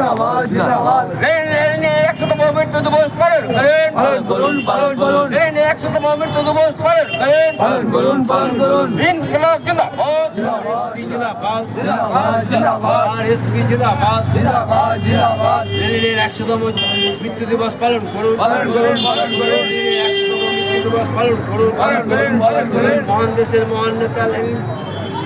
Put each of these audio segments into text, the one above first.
জিন্দাবাদ জিন্দাবাদ। একশোতম মৃত্যু দিবস পালন করেন পালন করুন পালন করুন। লেনিনে একশোতম মৃত্যু দিবস পালন করেন পালন করুন পালন করুন। ইনকলাব জিন্দাবাদ। জিন্দাবাদ জিন্দাবাদ। আর এসপি জিন্দাবাদ। জিন্দাবাদ জিন্দাবাদ। লেনিনের একশোতম মৃত্যু দিবস পালন করুন। পালন করুন পালন করুন। লেনিনের মৃত্যু দিবস পালন করুন। পালন করুন পালন করুন। মহান দেশের মহান নেতা লেনিন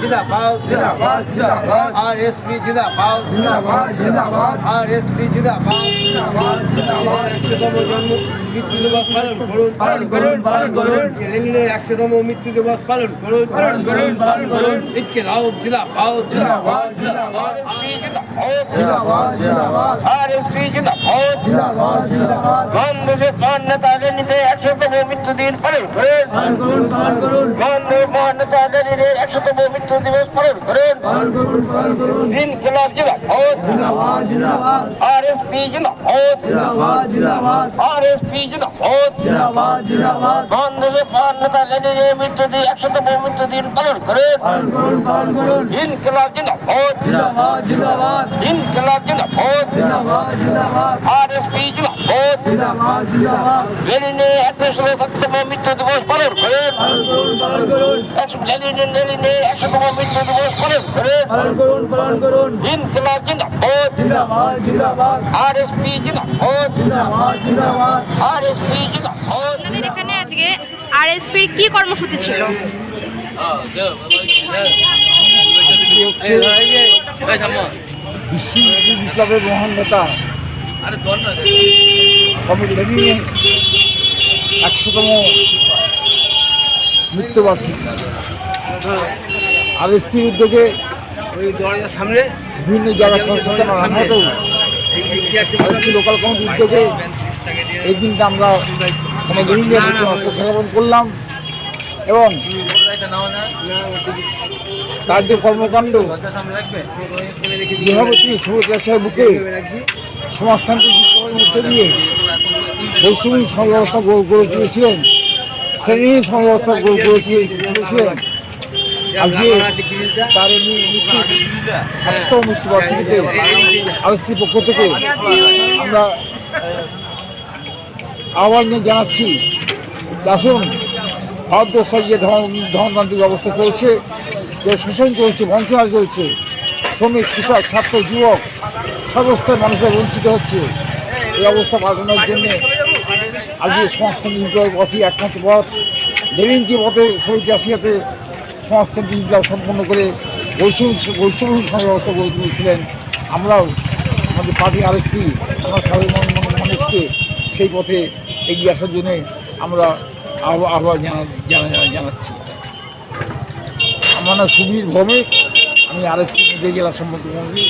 জিন্দাবাদ জিন্দাবাদ জিন্দাবাদ। আর এসপি জিন্দাবাদ জিন্দাবাদ জিন্দাবাদ। আর এসপি জিন্দাবাদ জিন্দাবাদ জিন্দাবাদ। একশোতম জন্ম মৃত্যু দিবস পালন করুন। পালন করুন পালন করুন। লেনিনের একশোতম মৃত্যু দিবস পালন করুন। পালন করুন পালন করুন। ইটকে লাও জিন্দাবাদ জিন্দাবাদ। জিন্দাবাদ জিন্দাবাদ। জিন্দাবাদ। বাংলাদেশের প্রাণ নেতা লেনিনের একশোতম মৃত্যু দিন পালন করেন বাংলাদেশের মহান নেতা লেনিনের একশোতম মৃত্যু দিবস পালন করেন। করুন ইনকলাব জিন্দাবাদ। জিন্দাবাদ জিন্দাবাদ। জিন্দাবাদ। জিন্দাবাদ জিন্দাবাদ। জিন্দাবাদ। জিন্দাবাদ জিন্দাবাদ। নেতা লেনিনের মৃত্যু দিন একশোতম মৃত্যু দিন পালন করেন। ইনকলাব জিন্দাবাদ। জিন্দাবাদ জিন্দাবাদ। ইনকলাব জিন্দাবাদ আরএসপি জিন্দাবাদ লেনিনে একশো সপ্তম মৃত্যু দিবস পালন করুন একশো লেনিনে লেনিনে একশোতম মৃত্যু দিবস পালন করুন ইনকলাব জিন্দাবাদ আরএসপি জিন্দাবাদ আরএসপি জিন্দাবাদ এখানে আজকে আরএসপির কি কর্মসূচি ছিল বিশ্ব বিপ্লবের মহান নেতা। একশোতম মৃত্যুবার্ষিকী। আর এসটির উদ্যোগে সামনে বিভিন্ন জায়গা সংস্থান লোকাল কমিটির উদ্যোগে এই দিনটা আমরা শ্রদ্ধা জ্ঞাপন করলাম। এবং তার যে কর্মকাণ্ড যেভাবে তিনি সুরক্ষার বুকে সমাজতান্ত্রিক বিপ্লবের মধ্যে দিয়ে বৈষম্য সংব্যবস্থা গড়ে তুলেছিলেন, শ্রেণি সংব্যবস্থা গড়ে তুলে- তুলেছিলেন। তার মৃত্যুবার্ষিকীতে আরএসসির পক্ষ থেকে আমরা আহ্বান জানাচ্ছি। আসুন ভারতবর্ষে যে ধর্ম ধর্মতান্ত্রিক অবস্থা চলছে যে শোষণ চলছে বঞ্চনা চলছে, শ্রমিক, কৃষক, ছাত্র, যুবক, সর্বস্তরের মানুষের বঞ্চিত হচ্ছে। এই অবস্থা পাল্টানোর জন্য আজকে সমাজতান্ত্রিক বিপ্লবের পথই একমাত্র পথ। লেনিন যে পথে শহীদ আসিয়াতে সমাজতান্ত্রিক বিপ্লব সম্পন্ন করে বৈষম্য বৈষম্য ব্যবস্থা গড়ে তুলেছিলেন, আমরাও আমাদের পার্টি আরএসপি, আমরা সাধারণ মান- মান- মানুষকে সেই পথে এগিয়ে আসার জন্যে আমরা আহ্বান জানা- জানা- জানা- জানাচ্ছি। আমার নাম সুবীর ভৌমিক। আমি আর আরএসপি জেলা সম্মত মন্ত্রী